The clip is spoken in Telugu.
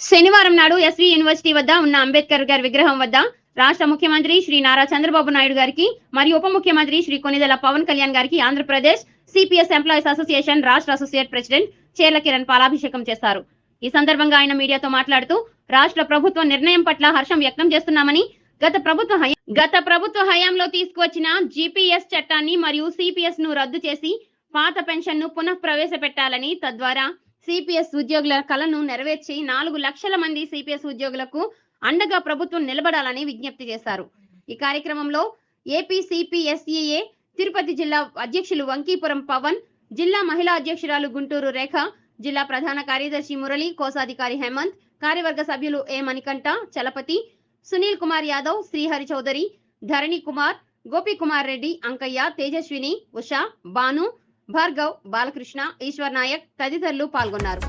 శనివారం నాడు ఎస్వి యూనివర్సిటీ వద్ద ఉన్న అంబేద్కర్ గారి విగ్రహం వద్ద రాష్ట్ర ముఖ్యమంత్రి శ్రీ నారా చంద్రబాబు నాయుడు గారికి మరియు ఉప ముఖ్యమంత్రి శ్రీ కొనిదెల పవన్ కళ్యాణ్ గారికి ఆంధ్రప్రదేశ్ సిపిఎస్ ఎంప్లాయీస్ అసోసియేషన్ రాష్ట్ర అసోసియేట్ ప్రెసిడెంట్ చేర్ల కిరణ్ పాలాభిషేకం చేస్తారు ఈ సందర్భంగా ఆయన మీడియాతో మాట్లాడుతూ రాష్ట్ర ప్రభుత్వ నిర్ణయం పట్ల హర్షం వ్యక్తం చేస్తున్నామని గత ప్రభుత్వ గత ప్రభుత్వ హయాంలో తీసుకువచ్చిన జీపీఎస్ చట్టాన్ని మరియు సిపిఎస్ను రద్దు చేసి పాత పెన్షన్ను పునః ప్రవేశపెట్టాలని తద్వారా సిపిఎస్ ఉద్యోగుల కలను నెరవేర్చి నాలుగు లక్షల మంది సిపిఎస్ ఉద్యోగులకు అండగా ప్రభుత్వం నిలబడాలని విజ్ఞప్తి చేశారు. ఈ కార్యక్రమంలో ఏపీ సిపిఎస్ఈఏ తిరుపతి జిల్లా అధ్యక్షులు వంకీపురం పవన్ జిల్లా మహిళా అధ్యక్షురాలు గుంటూరు రేఖ జిల్లా ప్రధాన కార్యదర్శి మురళి కోశాధికారి హేమంత్ కార్యవర్గ సభ్యులు ఏ మణికంఠ చలపతి సునీల్ కుమార్ యాదవ్ శ్రీహరి చౌదరి ధరణి కుమార్ గోపి కుమార్ రెడ్డి అంకయ్య తేజస్విని ఉషా భాను భార్గవ్ బాలకృష్ణ ఈశ్వర్ నాయక్ తదితరులు పాల్గొన్నారు.